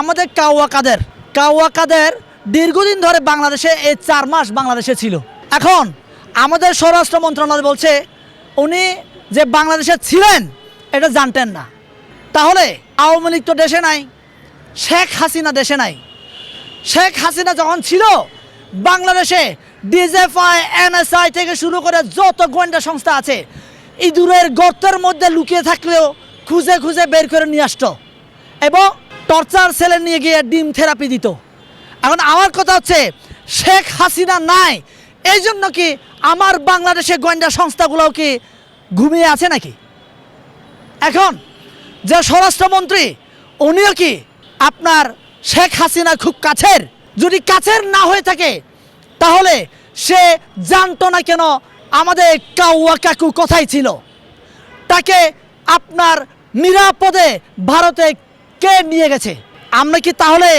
আমাদের কাউয়া কাদের? কাউয়া কাদের দীর্ঘদিন ধরে বাংলাদেশে এই চার মাস বাংলাদেশে ছিল। এখন আমাদের স্বরাষ্ট্র মন্ত্রণালয় বলছে, উনি যে বাংলাদেশে ছিলেন, এটা জানতেন না। তাহলে আওয়ামী লীগ তো দেশে নাই, শেখ হাসিনা দেশে নাই। শেখ হাসিনা যখন ছিল, বাংলাদেশে ডিজেফআই, এনএসআই থেকে শুরু করে যত গোয়েন্দা সংস্থা আছে, ইঁদুরের গর্তের মধ্যে লুকিয়ে থাকলেও খুঁজে খুঁজে বের করে নিয়ে আসতো। এবং টর্চার সেলে নিয়ে গিয়ে ডিম থেরাপি দিত। এখন আমার কথা হচ্ছে, শেখ হাসিনা নাই এই জন্য কি আমার বাংলাদেশের গোয়েন্দা সংস্থাগুলোও কি ঘুমিয়ে আছে নাকি? এখন যে স্বরাষ্ট্রমন্ত্রী, উনিও কি আপনার শেখ হাসিনা খুব কাছের? যদি কাছের না হয়ে থাকে, তাহলে সে জানতো না কেন আমাদের কাউয়া কাকু কোথায় ছিল? তাকে আপনার নিরাপদে ভারতে কে নিয়ে গেছে? আমরা কি তাহলে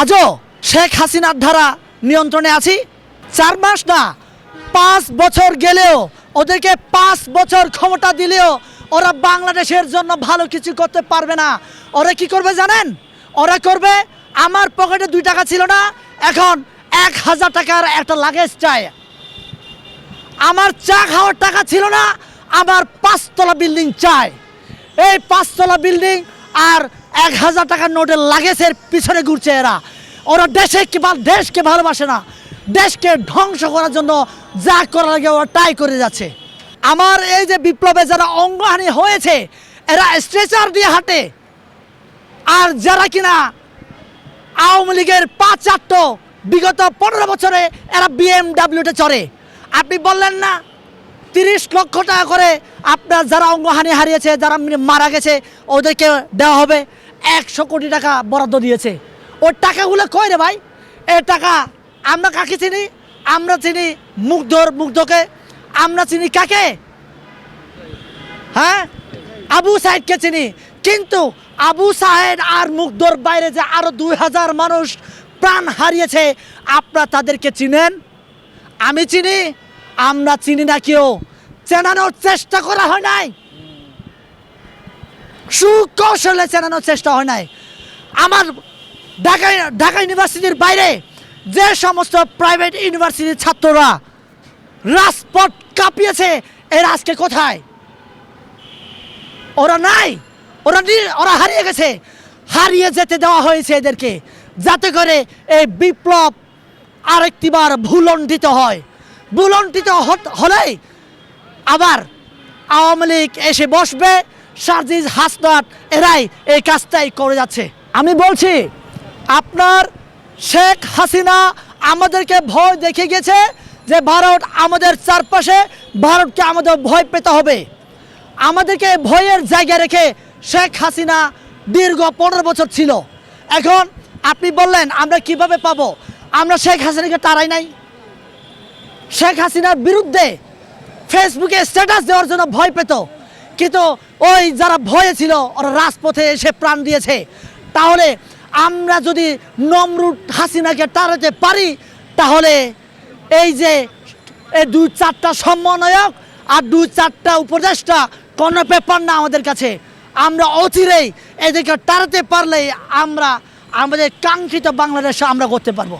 আজও শেখ হাসিনার ধারা নিয়ন্ত্রণে আছি? চার মাস না, পাঁচ বছর গেলেও, ওদেরকে পাঁচ বছর ক্ষমতা দিলেও ওরা বাংলাদেশের জন্য ভালো কিছু করতে পারবে না। ওরা কি করবে জানেন? ওরা করবে, আমার পকেটে দুই টাকা ছিল না, এখন এক হাজার টাকার একটা লাগেজ চাই। আমার চা খাওয়ার টাকা ছিল না, আমার পাঁচতলা বিল্ডিং চাই। এই পাঁচতলা বিল্ডিং আর এক হাজার টাকার নোটের লাগেজের পিছনে ঘুরছে এরা। ওরা দেশে দেশকে ভালোবাসে না। দেশকে ধ্বংস করার জন্য যা করার লাগে ওরা তাই করে যাচ্ছে। আমার এই যে বিপ্লবে যারা অঙ্গহানি হয়েছে, এরা স্ট্রেচার দিয়ে হাঁটে। আর যারা কিনা আওয়ামী লীগের পাঁচ চারটো বিগত পনেরো বছরে এরা বিএমডাব্লিউতে চড়ে। আপনি বললেন না তিরিশ লক্ষ টাকা করে আপনার যারা অঙ্গহানি হারিয়েছে, যারা মারা গেছে, ওদেরকে দেওয়া হবে একশো কোটি টাকা বরাদ্দ দিয়েছে। ওই টাকাগুলো কয় রে ভাই? এ টাকা আমরা কাকে চিনি? আমরা চিনি মুগ্ধর মুগ্ধকে। আমরা চিনি কাকে? হ্যাঁ? আবু সাহেবকে চিনি। কিন্তু আবু সাহেব আর মুগ্ধর বাইরে যে আরও দুই হাজার মানুষ প্রাণ হারিয়েছে, আপনারা তাদেরকে চিনেন? আমি চিনি। আমরা চিনি না কেউ। চেনানোর চেষ্টা করা হয় নাই। সুকৌশলে চেনানোর চেষ্টা হয় নাই। আমার ঢাকা ঢাকা ইউনিভার্সিটির বাইরে যে সমস্ত প্রাইভেট ইউনিভার্সিটির ছাত্ররা রাজপথ কাঁপিয়েছে, এরা আজকে কোথায়? ওরা নাই। ওরা ওরা হারিয়ে গেছে। হারিয়ে যেতে দেওয়া হয়েছে এদেরকে। যাতে করে এই বিপ্লব আরেকটিবার ভুলণ্ঠিত হয়। হত- হলেই আবার আওয়ামী লীগ এসে বসবে সার্জিজ হাসনাত এরাই এই কাজটাই করে যাচ্ছে। আমি বলছি, আপনার শেখ হাসিনা আমাদেরকে ভয় দেখে গেছে যে ভারত আমাদের চারপাশে, ভারতকে আমাদের ভয় পেতে হবে। আমাদেরকে ভয়ের জায়গা রেখে শেখ হাসিনা দীর্ঘ পনেরো বছর ছিল। এখন আপনি বললেন, আমরা কীভাবে পাবো? আমরা শেখ হাসিনাকে তারাই নাই। শেখ হাসিনার বিরুদ্ধে ফেসবুকে স্ট্যাটাস দেওয়ার জন্য ভয় পেত। কিন্তু ওই যারা ভয়ে ছিল, ওরা রাজপথে এসে প্রাণ দিয়েছে। তাহলে আমরা যদি নমরুদ হাসিনাকে তাড়াতে পারি, তাহলে এই যে এই দুই চারটা সমন্বয়ক আর দুই চারটা উপদেষ্টা, কোনো ব্যাপার না আমাদের কাছে। আমরা অচিরেই এদেরকে তাড়াতে পারলেই আমরা, আমাদের কাঙ্ক্ষিত বাংলাদেশ আমরা করতে পারব।